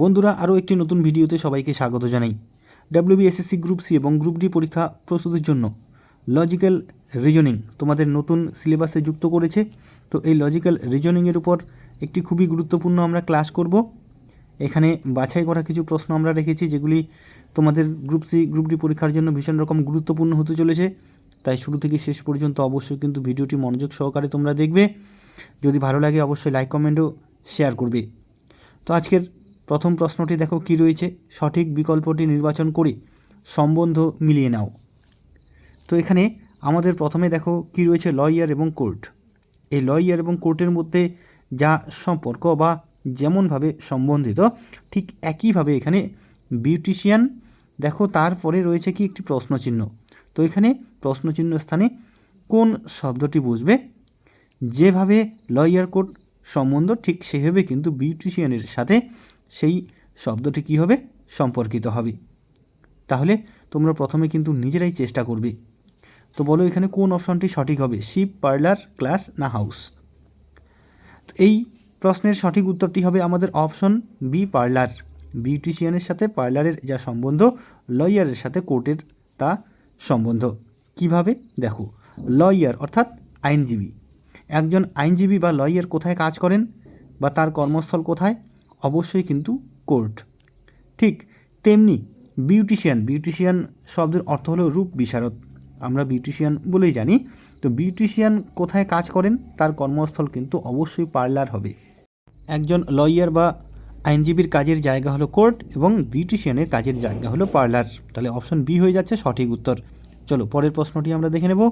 বন্ধুরা, আরও একটি নতুন ভিডিওতে সবাইকে স্বাগত জানাই। ডাব্লিউবিএসএসসি গ্রুপ সি এবং গ্রুপ ডি পরীক্ষা প্রস্তুতির জন্য লজিক্যাল রিজনিং তোমাদের নতুন সিলেবাসে যুক্ত করেছে। তো এই লজিক্যাল রিজনিংয়ের উপর একটি খুবই গুরুত্বপূর্ণ আমরা ক্লাস করব। এখানে বাছাই করা কিছু প্রশ্ন আমরা রেখেছি, যেগুলি তোমাদের গ্রুপ সি গ্রুপ ডি পরীক্ষার জন্য ভীষণ রকম গুরুত্বপূর্ণ হতে চলেছে। তাই শুরু থেকে শেষ পর্যন্ত অবশ্যই কিন্তু ভিডিওটি মনোযোগ সহকারে তোমরা দেখবে। যদি ভালো লাগে, অবশ্যই লাইক কমেন্টও শেয়ার করবে। তো আজকের প্রথম প্রশ্নটি দেখো কি রয়েছে? সঠিক বিকল্পটি নির্বাচন করে সম্বন্ধ মিলিয়ে নাও। তো এখানে আমাদের প্রথমে দেখো কি রয়েছে লয়ার এবং কোর্ট। এই লয়ার এবং কোর্টের মধ্যে যা সম্পর্ক বা যেমনভাবে সম্বন্ধিত, ঠিক একইভাবে এখানে বিউটিশিয়ান, দেখো তারপরে রয়েছে কি একটি প্রশ্নচিহ্ন। তো এখানে প্রশ্নচিহ্ন স্থানে কোন শব্দটি বুঝবে যেভাবে লয়ার কোর্ট সম্বন্ধ, ঠিক সেভাবে কিন্তু বিউটিশিয়ানের সাথে সেই শব্দটি কী হবে? সম্পর্কিত হবে। তাহলে তোমরা প্রথমে কিন্তু নিজেরাই চেষ্টা করবে। তো বলো এখানে কোন অপশনটি সঠিক হবে? শিপ, পার্লার, ক্লাস না হাউস? এই প্রশ্নের সঠিক উত্তরটি হবে আমাদের অপশন বি, পার্লার। বিউটিশিয়ানের সাথে পার্লারের যা সম্বন্ধ, লয়ারের সাথে কোর্টের তা সম্বন্ধ। কীভাবে? দেখো, লয়ার অর্থাৎ আইনজীবী। একজন আইনজীবী বা লয়ার কোথায় কাজ করেন বা তার কর্মস্থল কোথায়? অবশ্যই কিন্তু কোর্ট ঠিক তেমনি বিউটিশিয়ান বিউটিশিয়ান শব্দের অর্থ হলো রূপ বিশারদ। আমরা বিউটিশিয়ান বলেই জানি। তো বিউটিশিয়ান কোথায় কাজ করেন? তার কর্মস্থল কিন্তু অবশ্যই পার্লার হবে। একজন লয়ার বা আইনজীবীর কাজের জায়গা হলো কোর্ট এবং বিউটিশিয়ানের কাজের জায়গা হলো পার্লার। তাহলে অপশন বি হয়ে যাচ্ছে সঠিক উত্তর। চলো পরের প্রশ্নটি আমরা দেখে নেব।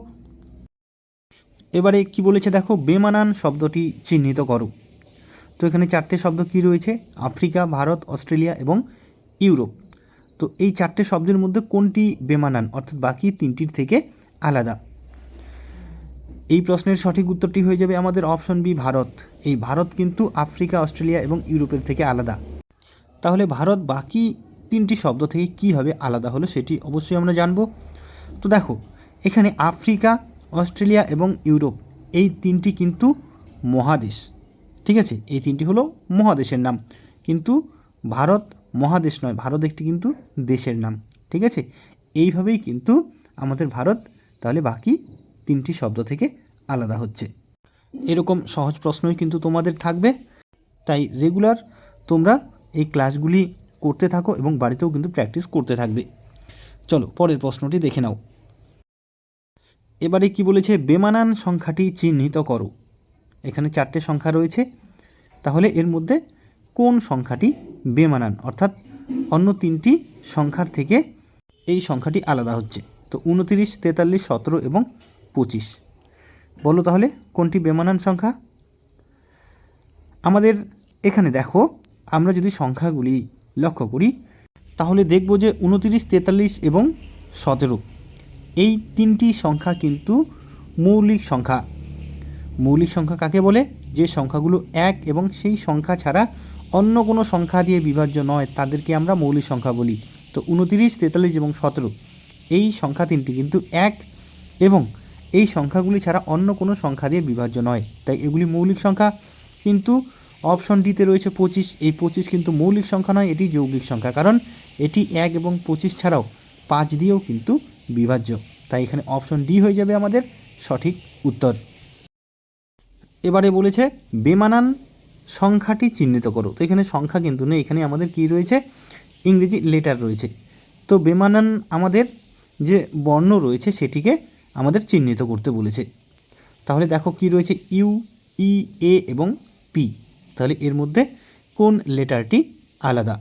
এবারে কি বলেছে দেখো? বেমানান শব্দটি চিহ্নিত করো। তো এখানে চারটে শব্দ কি রয়েছে? আফ্রিকা, ভারত, অস্ট্রেলিয়া এবং ইউরোপ। তো এই চারটে শব্দের মধ্যে কোনটি বেমানান? অর্থাৎ বাকি তিনটির থেকে আলাদা। এই প্রশ্নের সঠিক উত্তরটি হয়ে যাবে আমাদের অপশন বি, ভারত। এই ভারত কিন্তু আফ্রিকা, অস্ট্রেলিয়া এবং ইউরোপের থেকে আলাদা। তাহলে ভারত বাকি তিনটি শব্দ থেকে কীভাবে আলাদা হলো সেটি অবশ্যই আমরা জানব। তো দেখো, এখানে আফ্রিকা, অস্ট্রেলিয়া এবং ইউরোপ, এই তিনটি কিন্তু মহাদেশ। ঠিক আছে? এই তিনটি হলো মহাদেশের নাম। কিন্তু ভারত মহাদেশ নয়, ভারত একটি কিন্তু দেশের নাম। ঠিক আছে? এইভাবেই কিন্তু আমাদের ভারত তাহলে বাকি তিনটি শব্দ থেকে আলাদা হচ্ছে। এরকম সহজ প্রশ্নই কিন্তু তোমাদের থাকবে। তাই রেগুলার তোমরা এই ক্লাসগুলি করতে থাকো এবং বাড়িতেও কিন্তু প্র্যাকটিস করতে থাকবে। চলো, পরের প্রশ্নটি দেখে নাও। এবারে কি বলেছে? বেমানান সংখ্যাটি চিহ্নিত করো। এখানে চারটে সংখ্যা রয়েছে। তাহলে এর মধ্যে কোন সংখ্যাটি বেমানান? অর্থাৎ অন্য তিনটি সংখ্যার থেকে এই সংখ্যাটি আলাদা হচ্ছে। তো উনতিরিশ, তেতাল্লিশ, সতেরো এবং পঁচিশ। বলো তাহলে কোনটি বেমানান সংখ্যা? আমাদের এখানে দেখো, আমরা যদি সংখ্যাগুলি লক্ষ্য করি, তাহলে দেখব যে উনতিরিশ, তেতাল্লিশ এবং সতেরো। এই তিনটি সংখ্যা কিন্তু মৌলিক সংখ্যা। মৌলিক সংখ্যা কাকে বলে? যে সংখ্যাগুলো এক এবং সেই সংখ্যা ছাড়া অন্য কোনো সংখ্যা দিয়ে বিভাজ্য নয়, তাদেরকে আমরা মৌলিক সংখ্যা বলি। তো উনতিরিশ, তেতাল্লিশ এবং সতেরো, এই সংখ্যা তিনটি কিন্তু এক এবং এই সংখ্যাগুলি ছাড়া অন্য কোনো সংখ্যা দিয়ে বিভাজ্য নয়। তাই এগুলি মৌলিক সংখ্যা। কিন্তু অপশন ডিতে রয়েছে পঁচিশ। এই পঁচিশ কিন্তু মৌলিক সংখ্যা নয়, এটি যৌগিক সংখ্যা। কারণ এটি এক এবং পঁচিশ ছাড়াও পাঁচ দিয়েও কিন্তু বিভাজ্য। তাই এখানে অপশন ডি হয়ে যাবে আমাদের সঠিক উত্তর। এবারে বলেছে, বেমানান সংখ্যাটি চিহ্নিত করো। তো এখানে সংখ্যা কিন্তু নেই, এখানে আমাদের কি রয়েছে? ইংরেজি লেটার রয়েছে। তো বেমানান আমাদের যে বর্ণ রয়েছে, সেটিকে আমাদের চিহ্নিত করতে বলেছে। তাহলে দেখো কি রয়েছে, ইউ, ই, এ এবং পি। তাহলে এর মধ্যে কোন লেটারটি আলাদা?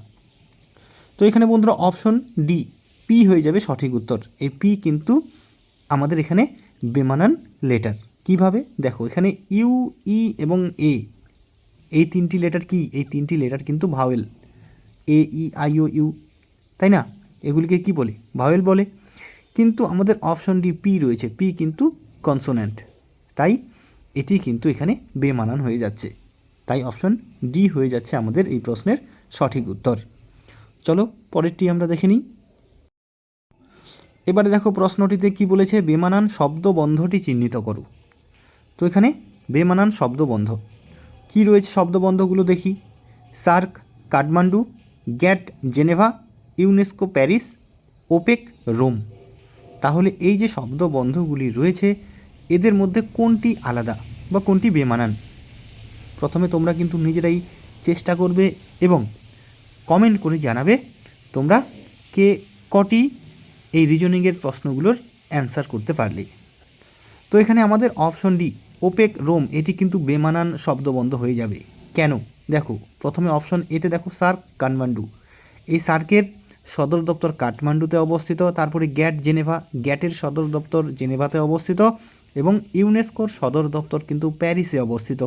তো এখানে বন্ধুরা অপশন ডি পি হয়ে যাবে সঠিক উত্তর। এই পি কিন্তু আমাদের এখানে বেমানান লেটার কীভাবে? দেখো, এখানে ইউ, ই এবং এ। এই তিনটি লেটার কি? এই তিনটি লেটার কিন্তু vowel A, E, I, O, U. তাই না? এগুলিকে কি বলে? ভাওয়েল বলে। কিন্তু আমাদের অপশন ডি পি রয়েছে। পি কিন্তু কনসোনেন্ট তাই এটি কিন্তু এখানে বেমানান হয়ে যাচ্ছে। তাই অপশন ডি হয়ে যাচ্ছে আমাদের এই প্রশ্নের সঠিক উত্তর। চলো, পরেরটি আমরা দেখে নিই। এবারে দেখো, প্রশ্নটিতে কি বলেছে? বেমানান শব্দ বন্ধটি চিহ্নিত করো। তো এখানে বেমানান শব্দবন্ধ। কি রয়েছে শব্দবন্ধগুলো দেখি? SAARC, Kathmandu, GATT, Geneva, UNESCO, Paris, OPEC, Rome. তাহলে এই যে শব্দবন্ধগুলি রয়েছে, এদের মধ্যে কোনটি আলাদা বা কোনটি বেমানান? প্রথমে তোমরা কিন্তু নিজেরাই চেষ্টা করবে এবং কমেন্ট করে জানাবে তোমরা কে কটি এই রিজনিংয়ের প্রশ্নগুলোর অ্যান্সার করতে পারলে। তো এখানে আমাদের অপশন ডি ওপেক রোম এটি কিন্তু বেমানান শব্দবন্ধ হয়ে যাবে। কেন? দেখো, প্রথমে অপশন এতে দেখো সার্ক কাঠমান্ডু। এই সার্কের সদর দপ্তর কাঠমান্ডুতে অবস্থিত, তারপরে গ্যাট জেনেভা, গ্যাটের সদর দপ্তর জেনেভাতে অবস্থিত এবং ইউনেস্কোর সদর দপ্তর কিন্তু প্যারিসে অবস্থিত।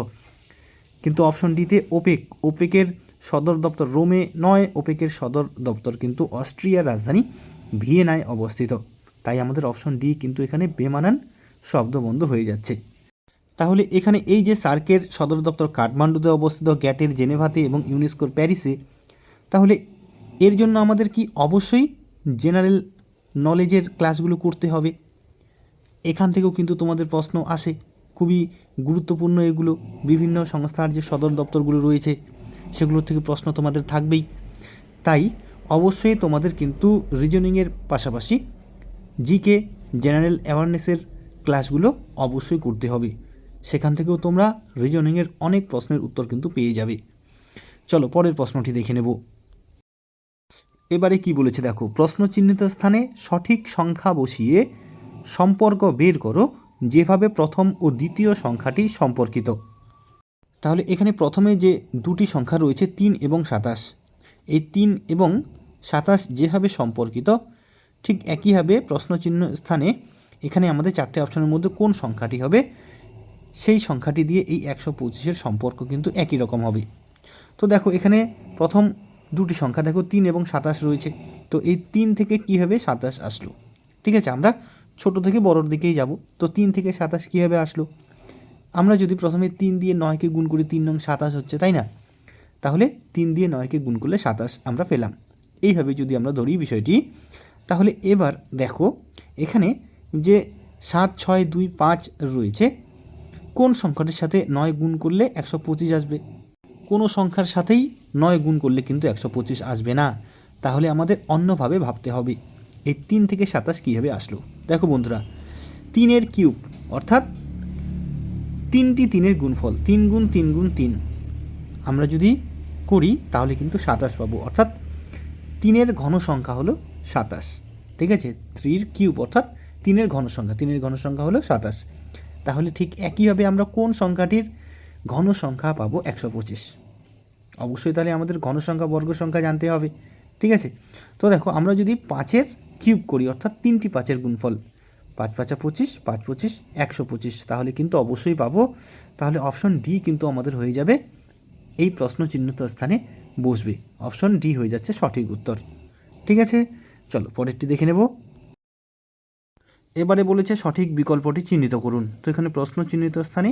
কিন্তু অপশন ডিতে ওপেক ওপেকের সদর দপ্তর রোমে নয় ওপেকের সদর দপ্তর কিন্তু অস্ট্রিয়ার রাজধানী ভিয়েনায় অবস্থিত। তাই আমাদের অপশন ডি কিন্তু এখানে বেমানান শব্দবন্ধ হয়ে যাচ্ছে। তাহলে এখানে এই যে সার্কের সদর দপ্তর কাঠমান্ডুতে অবস্থিত, গ্যাটের জেনেভাতে এবং ইউনেস্কোর প্যারিসে, তাহলে এর জন্য আমাদের কি অবশ্যই জেনারেল নলেজের ক্লাসগুলো করতে হবে? এখান থেকেও কিন্তু তোমাদের প্রশ্ন আসে। খুবই গুরুত্বপূর্ণ এগুলো। বিভিন্ন সংস্থার যে সদর দপ্তরগুলো রয়েছে, সেগুলোর থেকে প্রশ্ন তোমাদের থাকবেই। তাই অবশ্যই তোমাদের কিন্তু রিজনিংয়ের পাশাপাশি জিকে জেনারেল অ্যাওয়ারনেসের ক্লাসগুলো অবশ্যই করতে হবে। সেখান থেকেও তোমরা রিজনিংয়ের অনেক প্রশ্নের উত্তর কিন্তু পেয়ে যাবে। চলো পরের প্রশ্নটি দেখে নেব। এবারে কি বলেছে দেখো প্রশ্ন চিহ্নিত স্থানে সঠিক সংখ্যা বসিয়ে সম্পর্ক বের করো যেভাবে প্রথম ও দ্বিতীয় সংখ্যাটি সম্পর্কিত। তাহলে এখানে প্রথমে যে দুটি সংখ্যা রয়েছে, তিন এবং সাতাশ। এই তিন এবং সাতাশ যেভাবে সম্পর্কিত, ঠিক একইভাবে প্রশ্নচিহ্ন স্থানে এখানে আমাদের চারটে অপশনের মধ্যে কোন সংখ্যাটি হবে? সেই সংখ্যাটি দিয়ে এই একশো পঁচিশের সম্পর্ক কিন্তু একই রকম হবে। তো দেখো, এখানে প্রথম দুটি সংখ্যা, দেখো, তিন এবং সাতাশ রয়েছে। তো এই তিন থেকে কীভাবে সাতাশ আসলো। ঠিক আছে, আমরা ছোট থেকে বড়োর দিকেই যাব। তো তিন থেকে সাতাশ কীভাবে আসলো? আমরা যদি প্রথমে তিন দিয়ে নয়কে গুণ করি, তিন নং সাতাশ হচ্ছে, তাই না? তাহলে তিন দিয়ে নয়কে গুণ করলে সাতাশ আমরা পেলাম। এইভাবে যদি আমরা ধরি বিষয়টি, তাহলে এবার দেখো, এখানে যে সাত, ছয়, দুই, পাঁচ রয়েছে, কোন সংখ্যাটির সাথে নয় গুণ করলে একশো পঁচিশ আসবে? কোনো সংখ্যার সাথেই নয় গুণ করলে কিন্তু একশো পঁচিশ আসবে না। তাহলে আমাদের অন্যভাবে ভাবতে হবে। এই তিন থেকে সাতাশ কীভাবে আসলো? দেখো বন্ধুরা, তিনের কিউব, অর্থাৎ তিনটি তিনের গুণফল, তিন গুণ তিন গুণ তিন। আমরা যদি করি, তাহলে কিন্তু সাতাশ পাবো। অর্থাৎ তিনের ঘন সংখ্যা হলো সাতাশ। ঠিক আছে? থ্রির কিউব, অর্থাৎ তিনের ঘন সংখ্যা তিনের ঘন সংখ্যা হলো সাতাশ। তাহলে ঠিক একইভাবে আমরা কোন সংখ্যাটির ঘন সংখ্যা পাবো একশো পঁচিশ? অবশ্যই তাহলে আমাদের ঘন সংখ্যা বর্গ সংখ্যা জানতে হবে, ঠিক আছে? তো দেখো, আমরা যদি পাঁচের কিউব করি, অর্থাৎ তিনটি পাঁচের গুণফল, পাঁচ পাঁচা পঁচিশ, পাঁচ পঁচিশ, একশো পঁচিশ, তাহলে কিন্তু অবশ্যই পাবো। তাহলে অপশন ডি কিন্তু আমাদের হয়ে যাবে, এই প্রশ্ন চিহ্নিত স্থানে বসবে। অপশন ডি হয়ে যাচ্ছে সঠিক উত্তর, ঠিক আছে? চলো, পরেরটি দেখে নেব। এবারে বলেছে সঠিক বিকল্পটি চিহ্নিত করুন। তো এখানে প্রশ্ন চিহ্নিত স্থানে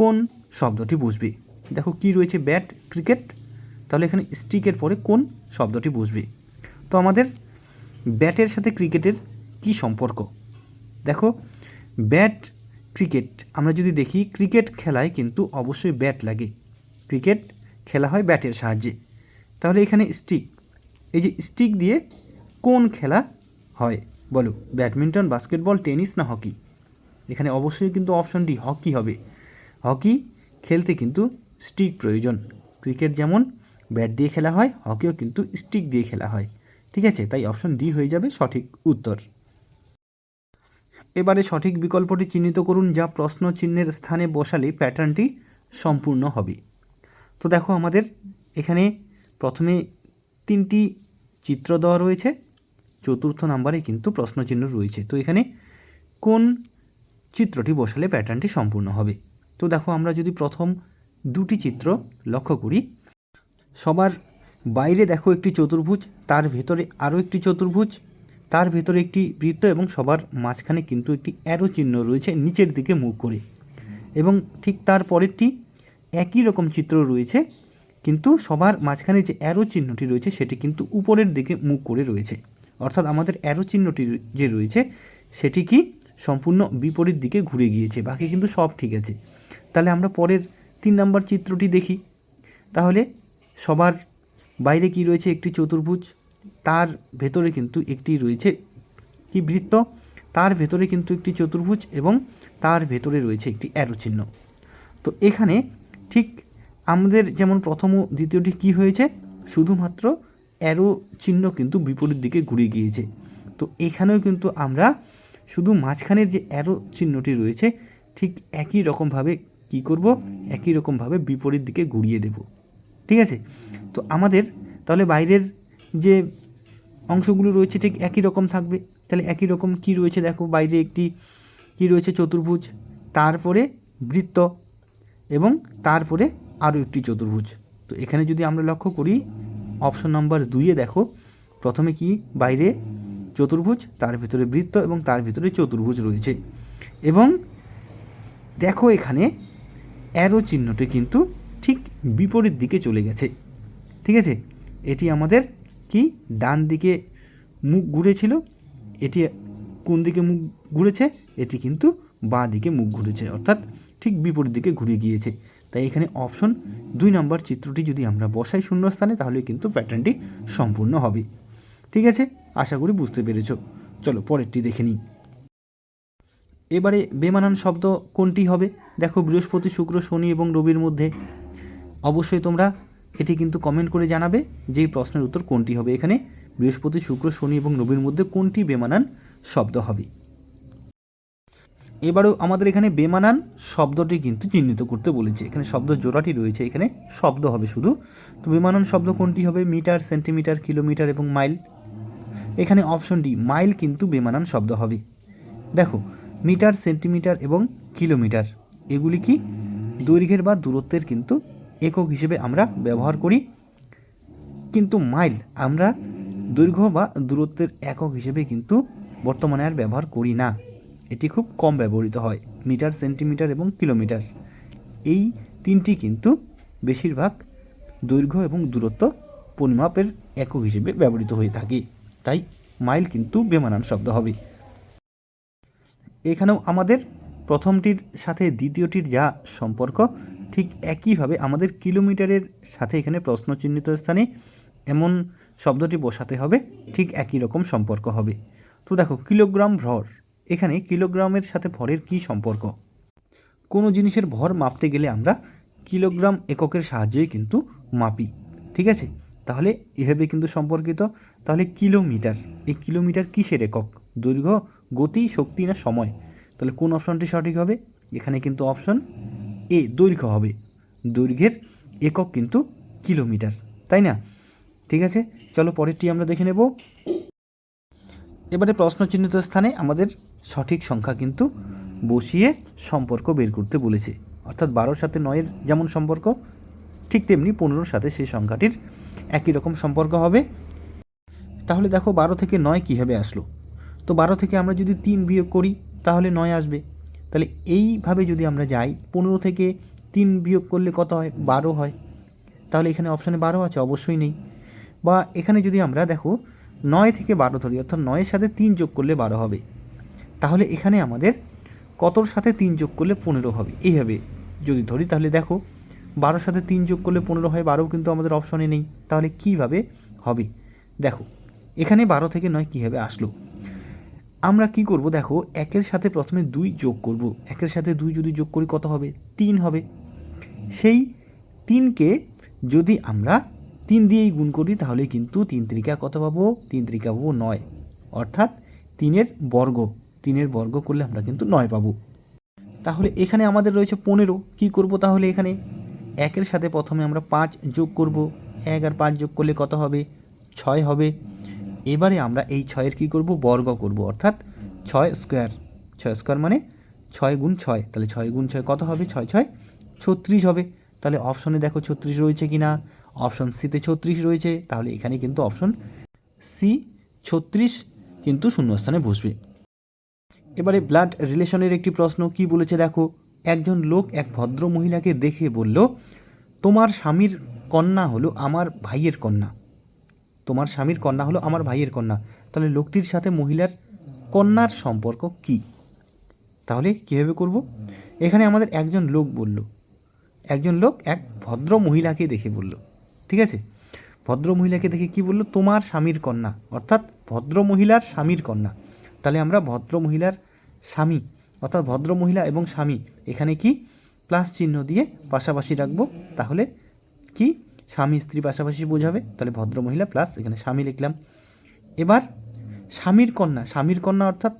কোন শব্দটি বসবে দেখো কি রয়েছে ব্যাট, ক্রিকেট? তাহলে এখানে স্টিকের পরে কোন শব্দটি বসবে তো আমাদের ব্যাটের সাথে ক্রিকেটের কি সম্পর্ক? দেখো, ব্যাট, ক্রিকেট, আমরা যদি দেখি ক্রিকেট খেলায় কিন্তু অবশ্যই ব্যাট লাগে। ক্রিকেট খেলা হয় ব্যাটের সাহায্যে। তাহলে এখানে স্টিক, এই যে স্টিক দিয়ে কোন খেলা হয়? বলো, ব্যাডমিন্টন, বাস্কেটবল, টেনিস না হকি? এখানে অবশ্যই কিন্তু অপশন ডি হকি হবে। হকি খেলতে কিন্তু স্টিক প্রয়োজন। ক্রিকেট যেমন ব্যাট দিয়ে খেলা হয়, হকিও কিন্তু স্টিক দিয়ে খেলা হয়। ঠিক আছে? তাই অপশন ডি হয়ে যাবে সঠিক উত্তর। এবারে সঠিক বিকল্পটি চিহ্নিত করুন যা প্রশ্ন চিহ্নের স্থানে বসালে প্যাটার্নটি সম্পূর্ণ হবে। তো দেখো আমাদের এখানে প্রথমে তিনটি চিত্র দেওয়া রয়েছে। চতুর্থ নাম্বারে কিন্তু প্রশ্নচিহ্ন রয়েছে। তো এখানে কোন চিত্রটি বসালে প্যাটার্নটি সম্পূর্ণ হবে? তো দেখো, আমরা যদি প্রথম দুটি চিত্র লক্ষ্য করি, সবার বাইরে দেখো একটি চতুর্ভুজ, তার ভেতরে আরও একটি চতুর্ভুজ, তার ভেতরে একটি বৃত্ত এবং সবার মাঝখানে কিন্তু একটি অ্যারো চিহ্ন রয়েছে নিচের দিকে মুখ করে। এবং ঠিক তার পরেরটি একই রকম চিত্র রয়েছে, কিন্তু সবার মাঝখানে যে অ্যারো চিহ্নটি রয়েছে সেটি কিন্তু উপরের দিকে মুখ করে রয়েছে। অর্থাৎ আমাদের অ্যারো চিহ্নটি যে রয়েছে, সেটি কি সম্পূর্ণ বিপরীত দিকে ঘুরে গিয়েছে, বাকি কিন্তু সব ঠিক আছে। তাহলে আমরা পরের তিন নম্বর চিত্রটি দেখি। তাহলে সবার বাইরে কি রয়েছে? একটি চতুর্ভুজ, তার ভেতরে কিন্তু একটি রয়েছে কি বৃত্ত, তার ভেতরে কিন্তু একটি চতুর্ভুজ এবং তার ভেতরে রয়েছে একটি অ্যারো চিহ্ন। তো এখানে ঠিক আমাদের যেমন প্রথম ও দ্বিতীয়টি কি হয়েছে? শুধুমাত্র অ্যারো চিহ্ন কিন্তু বিপরীত দিকে ঘুরে গিয়েছে। তো এখানেও কিন্তু আমরা শুধু মাঝখানের যে অ্যারো চিহ্নটি রয়েছে, ঠিক একই রকমভাবে কি করব? একই রকমভাবে বিপরীত দিকে ঘুরিয়ে দেব। ঠিক আছে? তো আমাদের তাহলে বাইরের যে অংশগুলো রয়েছে, ঠিক একই রকম থাকবে। তাহলে একই রকম কি রয়েছে দেখো? বাইরে একটি কি রয়েছে? চতুর্ভুজ, তারপরে বৃত্ত এবং তারপরে আরও একটি চতুর্ভুজ। তো এখানে যদি আমরা লক্ষ্য করি অপশন নাম্বার দুইয়ে দেখো। প্রথমে কি? বাইরে চতুর্ভুজ, তার ভিতরে বৃত্ত এবং তার ভিতরে চতুর্ভুজ রয়েছে। এবং দেখো এখানে অ্যারো চিহ্নটি কিন্তু ঠিক বিপরীত দিকে চলে গেছে। ঠিক আছে? এটি আমাদের কি? ডান দিকে মুখ ঘুরেছিল। এটি কোন দিকে মুখ ঘুরেছে? এটি কিন্তু বাঁ দিকে মুখ ঘুরেছে। অর্থাৎ ঠিক বিপরীত দিকে ঘুরে গিয়েছে। তাই এখানে অপশন দুই নম্বর চিত্রটি যদি আমরা বসাই শূন্যস্থানে, তাহলে কিন্তু প্যাটার্নটি সম্পূর্ণ হবে। ঠিক আছে? আশা করি বুঝতে পেরেছ। চলো পরেরটি দেখে নিই। এবারে বেমানান শব্দ কোনটি হবে? দেখো বৃহস্পতি, শুক্র, শনি এবং রবির মধ্যে। অবশ্যই তোমরা এটি কিন্তু কমেন্ট করে জানাবে যে এই প্রশ্নের উত্তর কোনটি হবে। এখানে বৃহস্পতি, শুক্র, শনি এবং রবির মধ্যে কোনটি বেমানান শব্দ হবে? এবারেও আমাদের এখানে বেমানান শব্দটি কিন্তু চিহ্নিত করতে বলেছে। এখানে শব্দ জোড়াটি রয়েছে, এখানে শব্দ হবে শুধু। তো বেমানান শব্দ কোনটি হবে? মিটার, সেন্টিমিটার, কিলোমিটার এবং মাইল। এখানে অপশন ডি মাইল কিন্তু বেমানান শব্দ হবে। দেখো, মিটার, সেন্টিমিটার এবং কিলোমিটার, এগুলি কি দৈর্ঘ্যের বা দূরত্বের কিন্তু একক হিসেবে আমরা ব্যবহার করি। কিন্তু মাইল আমরা দৈর্ঘ্য বা দূরত্বের একক হিসেবে কিন্তু বর্তমানে আর ব্যবহার করি না। এটি খুব কম ব্যবহৃত হয়, মিটার, সেন্টিমিটার এবং কিলোমিটার। এই তিনটি কিন্তু বেশিরভাগ দৈর্ঘ্য এবং দূরত্ব পরিমাপের একক হিসেবে ব্যবহৃত হয়ে থাকে। তাই মাইল কিন্তু বেমানান শব্দ হবে। এখানেও আমাদের প্রথমটির সাথে দ্বিতীয়টির যা সম্পর্ক, ঠিক একইভাবে আমাদের কিলোমিটারের সাথে এখানে প্রশ্ন চিহ্নিত স্থানে এমন শব্দটি বসাতে হবে, ঠিক একই রকম সম্পর্ক হবে। তো দেখো, কিলোগ্রাম ভর। এখানে কিলোগ্রামের সাথে ভরের কী সম্পর্ক? কোনো জিনিসের ভর মাপতে গেলে আমরা কিলোগ্রাম এককের সাহায্যেই কিন্তু মাপি, ঠিক আছে? তাহলে এভাবে কিন্তু সম্পর্কিত। তাহলে কিলোমিটার, এই কিলোমিটার কিসের একক? দৈর্ঘ্য, গতি, শক্তি না সময়? তাহলে কোন অপশনটি সঠিক হবে? এখানে কিন্তু অপশন এ, দৈর্ঘ্য হবে। দৈর্ঘ্যের একক কিন্তু কিলোমিটার, তাই না? ঠিক আছে? চলো পরেরটি আমরা দেখে নেব। এবারে প্রশ্ন চিহ্নিত স্থানে আমাদের সঠিক সংখ্যা কিন্তু বসিয়ে সম্পর্ক বের করতে বলেছে। অর্থাৎ বারোর সাথে নয়ের যেমন সম্পর্ক, ঠিক তেমনি পনেরোর সাথে সেই সংখ্যাটির একই রকম সম্পর্ক হবে। তাহলে দেখো বারো থেকে নয় কীভাবে আসলো? তো বারো থেকে আমরা যদি তিন বিয়োগ করি, তাহলে নয় আসবে। তাহলে এইভাবে যদি আমরা যাই, পনেরো থেকে তিন বিয়োগ করলে কত হয়? বারো হয়। তাহলে এখানে অপশানে বারো আছে, অবশ্যই নেই। বা এখানে যদি আমরা দেখো নয় থেকে বারো ধরি, অর্থাৎ নয়ের সাথে তিন যোগ করলে বারো হবে। তাহলে এখানে আমাদের কতর সাথে তিন যোগ করলে পনেরো হবে? এইভাবে যদি ধরি তাহলে দেখো, বারোর সাথে তিন যোগ করলে পনেরো হয় বারো কিন্তু আমাদের অপশনে নেই। তাহলে কীভাবে হবে? দেখো, এখানে বারো থেকে নয় কীভাবে আসলো? আমরা কি করব? দেখো, একের সাথে প্রথমে দুই যোগ করব। একের সাথে দুই যদি যোগ করি কত হবে? তিন হবে। সেই তিনকে যদি আমরা তিন দিয়েই গুণ করি, তাহলে কিন্তু তিন ত্রিকা কত পাবো? তিন ত্রিকা পাবো নয়। অর্থাৎ তিনের বর্গ তিনের বর্গ করলে আমরা কিন্তু নয় পাবো। তাহলে এখানে আমাদের রয়েছে পনেরো। কি করব তাহলে এখানে? একের সাথে প্রথমে আমরা পাঁচ যোগ করব। এক আর পাঁচ যোগ করলে কত হবে? ছয় হবে। এবারে আমরা এই ছয়ের কি করব? বর্গ করব। অর্থাৎ ছয় স্কোয়ার। ছয় স্কোয়ার মানে ছয় গুণ ছয়। তাহলে ছয় গুণ ছয় কত হবে? ছয় ছয়। ছত্রিশ হবে। তাহলে অপশনে দেখো ছত্রিশ রয়েছে কি না অপশন সিতে ছত্রিশ রয়েছে, তাহলে এখানে কিন্তু অপশন সি ছত্রিশ কিন্তু শূন্যস্থানে বসবে। এবারে ব্লাড রিলেশনের একটি প্রশ্ন, কি বলেছে দেখো, একজন লোক এক ভদ্র মহিলাকে দেখে বলল, তোমার স্বামীর কন্যা হলো আমার ভাইয়ের কন্যা। তোমার স্বামীর কন্যা হলো আমার ভাইয়ের কন্যা। তাহলে লোকটির সাথে মহিলার কন্যার সম্পর্ক কি? তাহলে কীভাবে করব? এখানে আমাদের একজন লোক বলল, একজন লোক এক ভদ্র মহিলাকে দেখে বলল ঠিক আছে? ভদ্র মহিলাকে দেখে কি বলল? তোমার স্বামীর কন্যা। অর্থাৎ ভদ্র মহিলার স্বামীর কন্যা। তাহলে আমরা ভদ্র মহিলার স্বামী, অর্থাৎ ভদ্র মহিলা এবং স্বামী, এখানে কি? প্লাস চিহ্ন দিয়ে পাশাপাশি রাখব। তাহলে কি? স্বামী স্ত্রী পাশাপাশি বোঝাবে। তাহলে ভদ্র মহিলা প্লাস এখানে স্বামী লিখলাম। এবার স্বামীর কন্যা স্বামীর কন্যা অর্থাৎ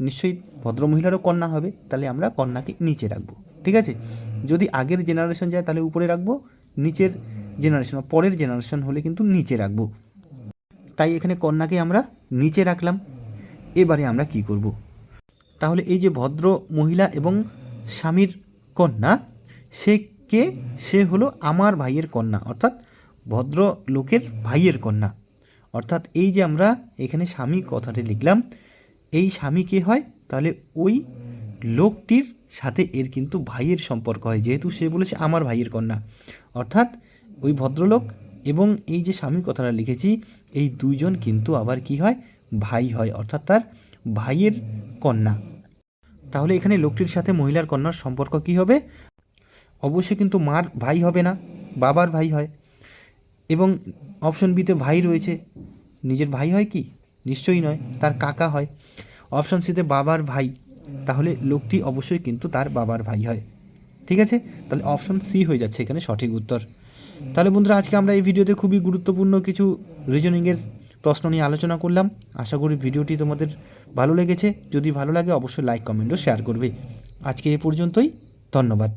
নিশ্চয়ই ভদ্রমহিলারও কন্যা হবে। তাহলে আমরা কন্যাকে নিচে রাখব। ঠিক আছে? যদি আগের জেনারেশন যায় তাহলে উপরে রাখব। নিচের জেনারেশন পরের জেনারেশন হলে কিন্তু নিচে রাখব। তাই এখানে কন্যাকে আমরা নিচে রাখলাম। এবারে আমরা কি করব? তাহলে এই যে ভদ্র মহিলা এবং স্বামীর কন্যা, সে কে? সে হলো আমার ভাইয়ের কন্যা, অর্থাৎ ভদ্র লোকের ভাইয়ের কন্যা। অর্থাৎ এই যে আমরা এখানে স্বামী কথাটি লিখলাম, এই স্বামী কে হয়? তাহলে ওই লোকটির সাথে এর কিন্তু ভাইয়ের সম্পর্ক হয়, যেহেতু সে বলেছে আমার ভাইয়ের কন্যা। অর্থাৎ ওই ভদ্রলোক এবং এই যে স্বামী কথাটা লিখেছি, এই দুইজন কিন্তু আবার কি হয়? ভাই হয়, অর্থাৎ তার ভাইয়ের কন্যা। তাহলে এখানে লোকটির সাথে মহিলার কন্যার সম্পর্ক কি হবে? অবশ্যই কিন্তু মার ভাই হবে না, বাবার ভাই হয়। এবং অপশন বিতে ভাই রয়েছে। নিজের ভাই হয় কি? নিশ্চয়ই নয়, তার কাকা হয়। অপশন সিতে বাবার ভাই। তাহলে লোকটি অবশ্যই কিন্তু তার বাবার ভাই হয়। ঠিক আছে? তাহলে অপশন সি হয়ে যাচ্ছে এখানে সঠিক উত্তর। তাহলে বন্ধুরা, আজকে আমরা এই ভিডিওতে খুবই গুরুত্বপূর্ণ কিছু রিজনিংয়ের প্রশ্ন নিয়ে আলোচনা করলাম। আশা করি ভিডিওটি তোমাদের ভালো লেগেছে। যদি ভালো লাগে, অবশ্যই লাইক কমেন্টও শেয়ার করবে। আজকে এ পর্যন্তই। ধন্যবাদ।